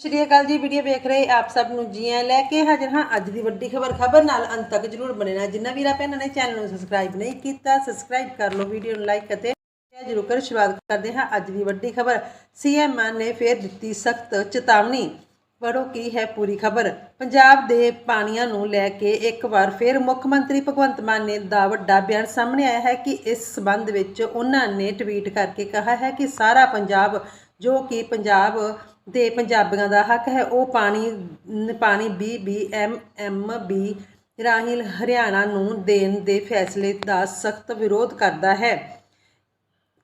ਸ਼੍ਰੀ ਅਕਾਲ ਜੀ, ਵੀਡੀਓ ਵੇਖ ਰਹੇ ਆਪ ਸਭ ਨੂੰ ਜੀ ਆਇਆਂ ਲੈ ਕੇ ਹਾਜ਼ਰ ਹਾਂ ਅੱਜ ਦੀ ਵੱਡੀ ਖਬਰ। ਖਬਰ ਨਾਲ ਅੰਤ ਤੱਕ ਜਰੂਰ ਬਣੇ ਰਹਿਣਾ ਜਿੰਨਾ ਵੀਰਾਂ ਭੈਣਾਂ ਨੇ ਚੈਨਲ ਨੂੰ ਸਬਸਕ੍ਰਾਈਬ ਨਹੀਂ ਕੀਤਾ ਸਬਸਕ੍ਰਾਈਬ ਕਰ ਲਓ, ਵੀਡੀਓ ਨੂੰ ਲਾਈਕ ਅਤੇ ਸ਼ੇਅਰ ਜਰੂਰ ਕਰ। ਸ਼ੁਰੂਆਤ ਕਰਦੇ ਹਾਂ ਅੱਜ ਦੀ ਵੱਡੀ ਖਬਰ। ਸੀਐਮ ਮਾਨ ਨੇ ਫੇਰ ਦਿੱਤੀ ਸਖਤ ਚੇਤਾਵਨੀ। ਪੜੋ ਕੀ ਹੈ ਪੂਰੀ ਖਬਰ। ਪੰਜਾਬ ਦੇ ਪਾਣੀਆਂ ਨੂੰ ਲੈ ਕੇ ਇੱਕ ਵਾਰ ਫਿਰ ਮੁੱਖ ਮੰਤਰੀ ਭਗਵੰਤ ਮਾਨ ਨੇ ਦਾ ਵੱਡਾ ਬਿਆਨ ਸਾਹਮਣੇ ਆਇਆ ਹੈ ਕਿ ਇਸ ਸਬੰਧ ਵਿੱਚ ਉਹਨਾਂ ਨੇ ਟਵੀਟ ਕਰਕੇ ਕਿਹਾ ਹੈ ਕਿ ਸਾਰਾ ਪੰਜਾਬ, ਜੋ ਕਿ ਪੰਜਾਬ ਦੇ ਪੰਜਾਬੀਆਂ ਦਾ ਹੱਕ ਹੈ, ਉਹ ਪਾਣੀ, ਨ- ਪਾਣੀ ਬੀਬੀਐਮਐਮਬੀ ਰਾਹੀਂ ਹਰਿਆਣਾ ਨੂੰ ਦੇਣ ਦੇ ਫੈਸਲੇ ਦਾ ਸਖਤ ਵਿਰੋਧ ਕਰਦਾ ਹੈ।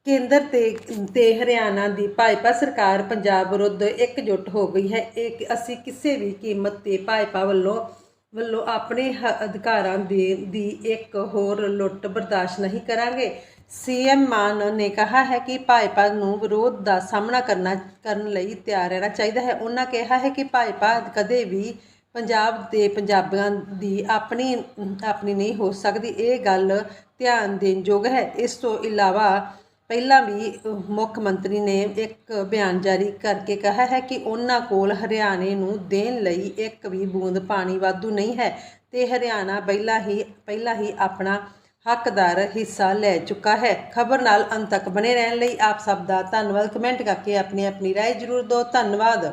ਕੇਂਦਰ ਤੇ ਤੇ ਹਰਿਆਣਾ ਦੀ ਭਾਜਪਾ ਸਰਕਾਰ ਪੰਜਾਬ ਵਿਰੁੱਧ ਇਕਜੁੱਟ ਹੋ ਗਈ ਹੈ। ਇਹ ਅਸੀਂ ਕਿਸੇ ਵੀ ਕੀਮਤ ਤੇ ਭਾਜਪਾ ਵੱਲੋਂ ਵੱਲੋਂ ਆਪਣੇ ਹ- ਅਧਿਕਾਰਾਂ ਦੇ, ਦੀ ਇੱਕ ਹੋਰ ਲੁੱਟ ਬਰਦਾਸ਼ਤ ਨਹੀਂ ਕਰਾਂਗੇ। ਸੀਐਮ ਮਾਨ ਨੇ ਕਿਹਾ ਹੈ ਕਿ ਭਾਜਪਾ ਨੂੰ ਵਿਰੋਧ ਦਾ ਸਾਹਮਣਾ ਕਰਨਾ, ਕਰਨ ਲਈ ਤਿਆਰ ਰਹਿਣਾ ਚਾਹੀਦਾ ਹੈ। ਉਹਨਾਂ ਕਿਹਾ ਹੈ ਕਿ ਭਾਜਪਾ ਕਦੇ ਵੀ ਪੰਜਾਬ ਦੇ ਪੰਜਾਬੀਆਂ ਦੀ ਆਪਣੀ ਆਪਣੀ ਨਹੀਂ ਹੋ ਸਕਦੀ। ਇਹ ਗੱਲ ਧਿਆਨ ਦੇਣ ਯੋਗ ਹੈ। ਇਸ ਤੋਂ ਇਲਾਵਾ ਪਹਿਲਾਂ ਵੀ ਅਹ, ਮੁੱਖ ਮੰਤਰੀ ਨੇ ਇੱਕ ਬਿਆਨ ਜਾਰੀ ਕਰਕੇ ਕਿਹਾ ਹੈ ਕਿ ਉਹਨਾਂ ਕੋਲ ਹਰਿਆਣੇ ਨੂੰ ਦੇਣ ਲਈ ਇੱਕ ਵੀ ਬੂੰਦ ਪਾਣੀ ਵਾਧੂ ਨਹੀਂ ਹੈ ਤੇ ਹਰਿਆਣਾ ਪਹਿਲਾਂ ਹੀ ਪਹਿਲਾਂ ਹੀ ਆਪਣਾ ਹੱਕਦਾਰ ਹਿੱਸਾ ਲੈ ਚੁੱਕਾ ਹੈ ਖਬਰ ਨਾਲ ਅੰਤ ਤੱਕ ਬਨੇ ਰਹਿਣ ਲਈ ਆਪ ਸਭ ਦਾ ਧੰਨਵਾਦ ਕਮੈਂਟ ਕਰਕੇ ਆਪਣੀ ਆਪਣੀ رائے ਜ਼ਰੂਰ ਦਿਓ ਧੰਨਵਾਦ